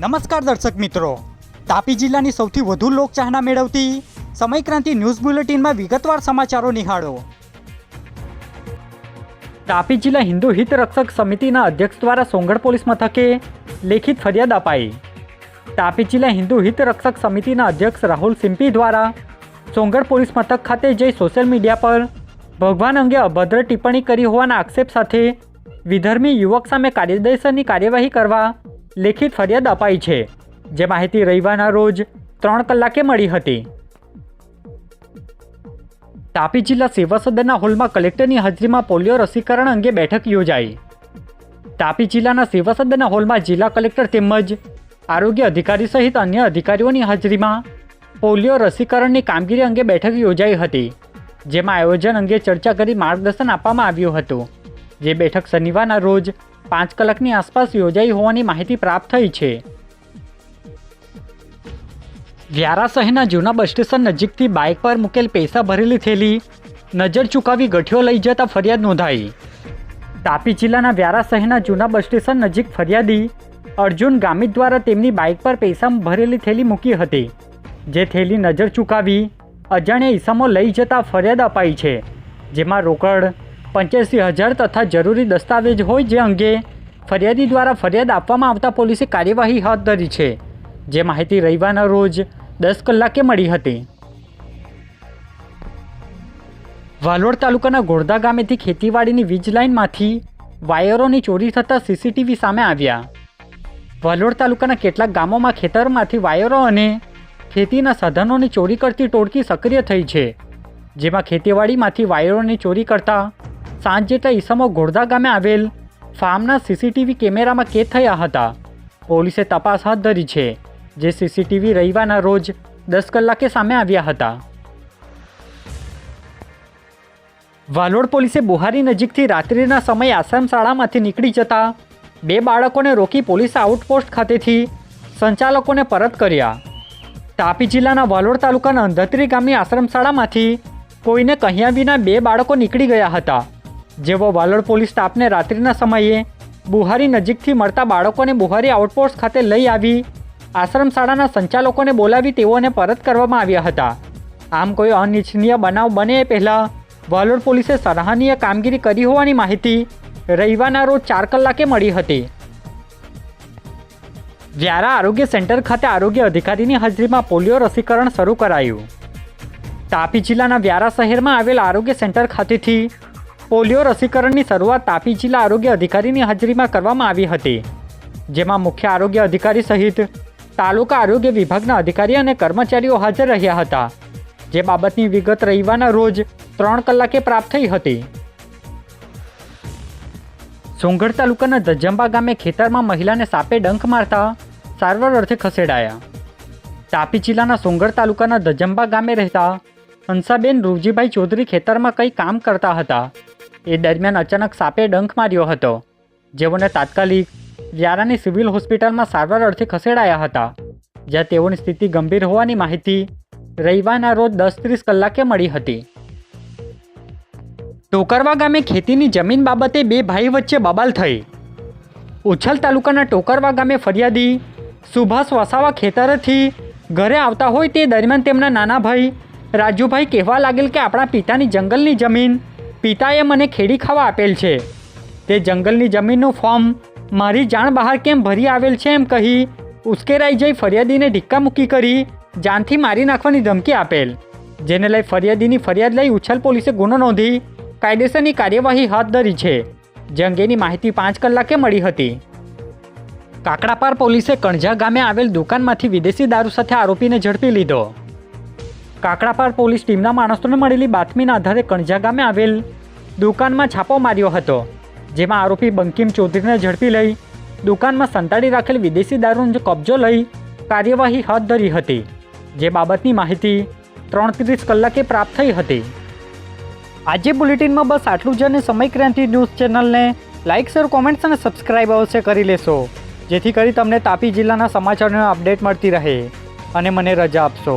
નમસ્કાર દર્શક મિત્રો. તાપી જિલ્લાની સૌથી વધુ લોકચાહના મેળવતી સમયક્રાંતિ ન્યૂઝ બુલેટિનમાં વિગતવાર સમાચારો નિહાળો. તાપી જિલ્લા હિન્દુ હિત રક્ષક સમિતિના અધ્યક્ષ દ્વારા સોંગઢ પોલીસ મથકે લેખિત ફરિયાદ અપાઈ. તાપી જિલ્લા હિન્દુ હિત રક્ષક સમિતિના અધ્યક્ષ રાહુલ સિમ્પી દ્વારા સોંગઢ પોલીસ મથક ખાતે જઈ સોશિયલ મીડિયા પર ભગવાન અંગે અભદ્ર ટિપ્પણી કરી હોવાના આક્ષેપ સાથે વિધર્મી યુવક સામે કાયદેસરની કાર્યવાહી કરવા લેખિત ફરિયાદ અપાઈ છે, જે માહિતી રવિવારના રોજ ત્રણ કલાકે મળી હતી. તાપી જિલ્લા સેવા સદનના હોલમાં કલેક્ટરની હાજરીમાં પોલિયો રસીકરણ અંગે બેઠક યોજાઈ. તાપી જિલ્લાના સેવા સદનના હોલમાં જિલ્લા કલેક્ટર તેમજ આરોગ્ય અધિકારી સહિત અન્ય અધિકારીઓની હાજરીમાં પોલિયો રસીકરણની કામગીરી અંગે બેઠક યોજાઈ હતી, જેમાં આયોજન અંગે ચર્ચા કરી માર્ગદર્શન આપવામાં આવ્યું હતું. જે બેઠક શનિવારના રોજ પાંચ કલાકની આસપાસ યોજાઈ હોવાની માહિતી પ્રાપ્ત થઈ છે. વ્યારા શહેરના જૂના બસ સ્ટેશન નજીકથી બાઇક પર મૂકેલ પૈસા ભરેલી થેલી, નજર ચૂકાવી ગઠિયો લઈ જતા ફરિયાદ નોંધાઈ. તાપી જિલ્લાના વ્યારા શહેરના જૂના બસ સ્ટેશન નજીક ફરિયાદી અર્જુન ગામિત દ્વારા તેમની બાઇક પર પૈસા ભરેલી થેલી મૂકી હતી, જે થેલી નજર ચૂકાવી અજાણ્યા ઈસમો લઈ જતા ફરિયાદ અપાઈ છે, જેમાં રોકડ પંચ્યાસી હજાર તથા જરૂરી દસ્તાવેજ હોય જે અંગે ફરિયાદી દ્વારા ફરિયાદ આપવામાં આવતા પોલીસે કાર્યવાહી હાથ ધરી છે. જે માહિતી રવિવારના રોજ દસ કલાકે મળી હતી. વાલોડ તાલુકાના ગોરધા ગામેથી ખેતીવાડીની વીજ લાઇનમાંથી વાયરોની ચોરી થતાં સીસીટીવી સામે આવ્યા. વાલોડ તાલુકાના કેટલાક ગામોમાં ખેતરમાંથી વાયરો અને ખેતીના સાધનોની ચોરી કરતી ટોળકી સક્રિય થઈ છે. જેમાં ખેતીવાડીમાંથી વાયરોની ચોરી કરતા સાંજ જેટલા ઈસમો ગોરધા ગામે આવેલ. ફાર્મના સીસીટીવી કેમેરામાં કેદ થયા હતા. પોલીસે તપાસ હાથ ધરી છે, જે સીસીટીવી રવિવારના રોજ દસ કલાકે સામે આવ્યા હતા. વાલોડ પોલીસે બુહારી નજીકથી રાત્રિના સમયે આશ્રમ શાળામાંથી નીકળી જતા બે બાળકોને રોકી પોલીસ આઉટપોસ્ટ ખાતેથી સંચાલકોને પરત કર્યા. તાપી જિલ્લાના વાલોડ તાલુકાના અંધત્રી ગામની આશ્રમ શાળામાંથી કોઈને કહ્યા વિના બે બાળકો નીકળી ગયા હતા. જેઓ વાલોડ પોલીસ સ્ટાફને રાત્રિના સમયે બુહારી નજીકથી મળતા બાળકોને બુહારી આઉટપોસ્ટ ખાતે લઈ આવી, આશ્રમ શાળાના સંચાલકોને બોલાવી તેઓને પરત કરવામાં આવ્યા હતા. આમ કોઈ અનિચ્છનીય બનાવ બને એ પહેલાં વાલોડ પોલીસે સરાહનીય કામગીરી કરી હોવાની માહિતી રવિવારના રોજ ચાર કલાકે મળી હતી. વ્યારા આરોગ્ય સેન્ટર ખાતે આરોગ્ય અધિકારીની હાજરીમાં પોલિયો રસીકરણ શરૂ કરાયું. તાપી જિલ્લાના વ્યારા શહેરમાં આવેલ આરોગ્ય સેન્ટર ખાતેથી પોલિયો રસીકરણની શરૂઆત તાપી જિલ્લા આરોગ્ય અધિકારીની હાજરીમાં કરવામાં આવી હતી, જેમાં મુખ્ય આરોગ્ય અધિકારી સહિત તાલુકા આરોગ્ય વિભાગના અધિકારી અને કર્મચારીઓ હાજર રહ્યા હતા, જે બાબતની વિગત રવિવારના રોજ ત્રણ કલાકે પ્રાપ્ત થઈ હતી. સોંગઢ તાલુકાના દજંબા ગામે ખેતરમાં મહિલાને સાપે ડંખ મારતા સારવાર અર્થે ખસેડાયા. તાપી જિલ્લાના સોંગઢ તાલુકાના દજંબા ગામે રહેતા હંસાબેન રૂવજીભાઈ ચૌધરી ખેતરમાં કંઈ કામ કરતા હતા. એ દરમિયાન અચાનક સાપે ડંખ માર્યો હતો. જેઓને તાત્કાલિક વ્યારાની સિવિલ હોસ્પિટલમાં સારવાર અર્થે ખસેડાયા હતા. જ્યાં તેઓની સ્થિતિ ગંભીર હોવાની માહિતી રવિવારના રોજ દસ ત્રીસ કલાકે મળી હતી. ટોકરવા ગામે ખેતીની જમીન બાબતે બે ભાઈ વચ્ચે બબાલ થઈ. ઉછલ તાલુકાના ટોકરવા ગામે ફરિયાદી સુભાષ વસાવા ખેતરથી ઘરે આવતા હોય તે દરમિયાન તેમના નાના ભાઈ રાજુભાઈ કહેવા લાગેલ કે આપણા પિતાની જંગલની જમીન પિતાએ મને ખેડી ખાવા આપેલ છે. તે જંગલની જમીનનું ફોર્મ મારી જાણ બહાર કેમ ભરી આવેલ છે એમ કહી ઉશ્કેરાઈ જઈ ફરિયાદીને ઢીક્કા મૂકી કરી જાનથી મારી નાખવાની ધમકી આપેલ. જેને લઈ ફરિયાદીની ફરિયાદ લઈ ઉછલ પોલીસે ગુનો નોંધી કાયદેસરની કાર્યવાહી હાથ ધરી છે. જે અંગેની માહિતી પાંચ કલાકે મળી હતી. કાકડાપાર પોલીસે કણઝા ગામે આવેલ દુકાનમાંથી વિદેશી દારૂ સાથે આરોપીને ઝડપી લીધો. કાકડાપાર પોલીસ ટીમના માણસોને મળેલી બાતમીના આધારે કણજા ગામે આવેલ દુકાનમાં છાપો માર્યો હતો, જેમાં આરોપી બંકિમ ચૌધરીને ઝડપી લઈ દુકાનમાં સંતાડી રાખેલ વિદેશી દારૂનો કબજો લઈ કાર્યવાહી હાથ ધરી હતી, જે બાબતની માહિતી ત્રણ ત્રીસ કલાકે પ્રાપ્ત થઈ હતી. આજે બુલેટિનમાં બસ આટલું જ અને સમય ક્રાંતિ ન્યૂઝ ચેનલને લાઇક, શેર, કોમેન્ટ્સ અને સબસ્ક્રાઇબ અવશ્ય કરી લેશો, જેથી કરી તમને તાપી જિલ્લાના સમાચારોની અપડેટ મળતી રહે અને મને રજા આપશો.